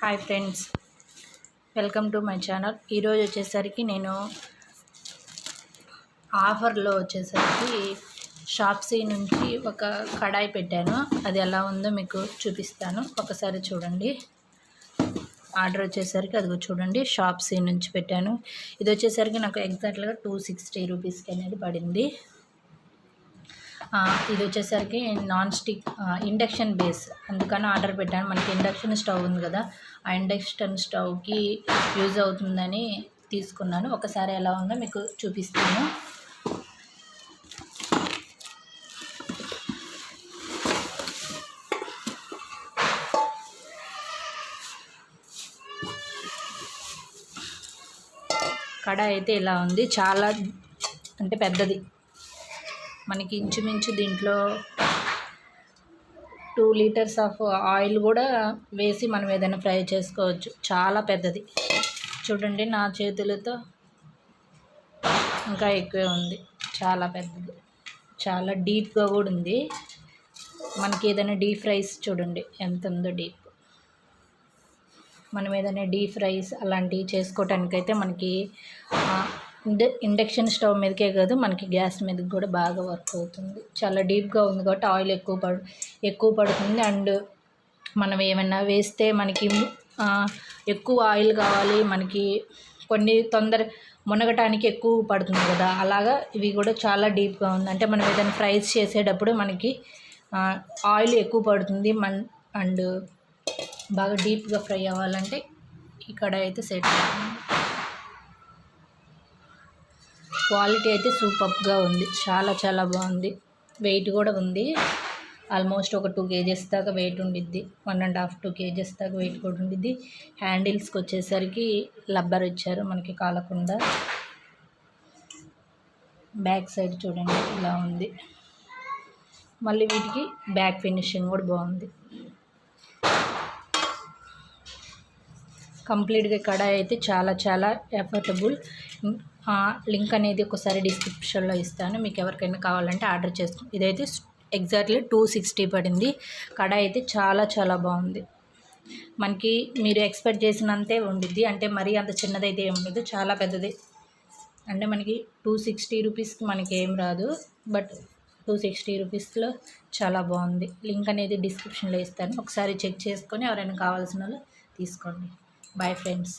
Hi friends. Welcome to my channel. ఈరోజు వచ్చేసరికి నేను ఆఫర్లో వచ్చేసరికి షాప్సీ నుంచి ఒక కడాయి పెట్టాను. అది ఎలా ఉందో మీకు చూపిస్తాను. ఒకసారి చూడండి. ఆర్డర్ వచ్చేసరికి అదిగో చూడండి. షాప్సీ నుంచి పెట్టాను. ఇది వచ్చేసరికి నాకు ఎగ్జాక్ట్గా టూ సిక్స్టీ రూపీస్కి అనేది పడింది. ఇది వచ్చేసరికి నాన్ స్టిక్ ఇండక్షన్ బేస్. అందుకని ఆర్డర్ పెట్టాను. మనకి ఇండక్షన్ స్టవ్ ఉంది కదా ఆ ఇండక్షన్ స్టవ్కి యూజ్ అవుతుందని తీసుకున్నాను. ఒకసారి ఎలా ఉందో మీకు చూపిస్తాను. కడాయి అయితే ఇలా ఉంది. చాలా అంటే పెద్దది. మనకి ఇంచుమించు దీంట్లో టూ లీటర్స్ ఆఫ్ ఆయిల్ కూడా వేసి మనం ఏదైనా ఫ్రై చేసుకోవచ్చు. చాలా పెద్దది. చూడండి నా చేతులతో ఇంకా ఎక్కువే ఉంది. చాలా పెద్దది. చాలా డీప్గా కూడా ఉంది. మనకి ఏదైనా డీప్ ఫ్రైస్ చూడండి ఎంత ఉందో డీప్. మనం ఏదైనా డీప్ ఫ్రైస్ అలాంటివి చేసుకోవటానికైతే మనకి ఇండక్షన్ స్టవ్ మీదకే కాదు మనకి గ్యాస్ మీదకి కూడా బాగా వర్క్ అవుతుంది. చాలా డీప్గా ఉంది కాబట్టి ఆయిల్ ఎక్కువ పడు ఎక్కువ పడుతుంది. అండ్ మనం ఏమైనా వేస్తే మనకి ఎక్కువ ఆయిల్ కావాలి మనకి కొన్ని తొందర మునగటానికి ఎక్కువ పడుతుంది కదా. అలాగా ఇవి కూడా చాలా డీప్గా ఉంది. అంటే మనం ఏదైనా ఫ్రైస్ చేసేటప్పుడు మనకి ఆయిల్ ఎక్కువ పడుతుంది. మన్ అండ్ బాగా డీప్గా ఫ్రై అవ్వాలంటే ఇక్కడ అయితే సెట్ అవుతుంది. క్వాలిటీ అయితే సూపర్గా ఉంది. చాలా చాలా బాగుంది. వెయిట్ కూడా ఉంది. ఆల్మోస్ట్ ఒక టూ కేజెస్ దాకా వెయిట్ ఉండిద్ది. One and half two KGs దాకా వెయిట్ కూడా ఉండిద్ది. హ్యాండిల్స్కి వచ్చేసరికి లబ్బర్ ఇచ్చారు మనకి కాలకుండా. బ్యాక్ సైడ్ చూడండి ఇలా ఉంది. మళ్ళీ వీటికి బ్యాక్ ఫినిషింగ్ కూడా బాగుంది. కంప్లీట్గా కడాయి అయితే చాలా చాలా ఎఫర్టబుల్ లింక్ అనేది ఒకసారి డిస్క్రిప్షన్లో ఇస్తాను. మీకు ఎవరికైనా కావాలంటే ఆర్డర్ చేసుకో ఇదైతే ఎగ్జాక్ట్లీ టూ సిక్స్టీ పడింది. కడాయి అయితే చాలా చాలా బాగుంది. మనకి మీరు ఎక్స్పెక్ట్ చేసినంతే ఉండిద్ది. అంటే మరీ అంత చిన్నదైతే ఏం ఉండదు చాలా పెద్దది. అంటే మనకి టూ సిక్స్టీ రూపీస్కి మనకి ఏం రాదు. బట్ టూ సిక్స్టీ రూపీస్లో చాలా బాగుంది. లింక్ అనేది డిస్క్రిప్షన్లో ఇస్తాను. ఒకసారి చెక్ చేసుకొని ఎవరైనా కావాల్సిన వాళ్ళు తీసుకోండి. Bye friends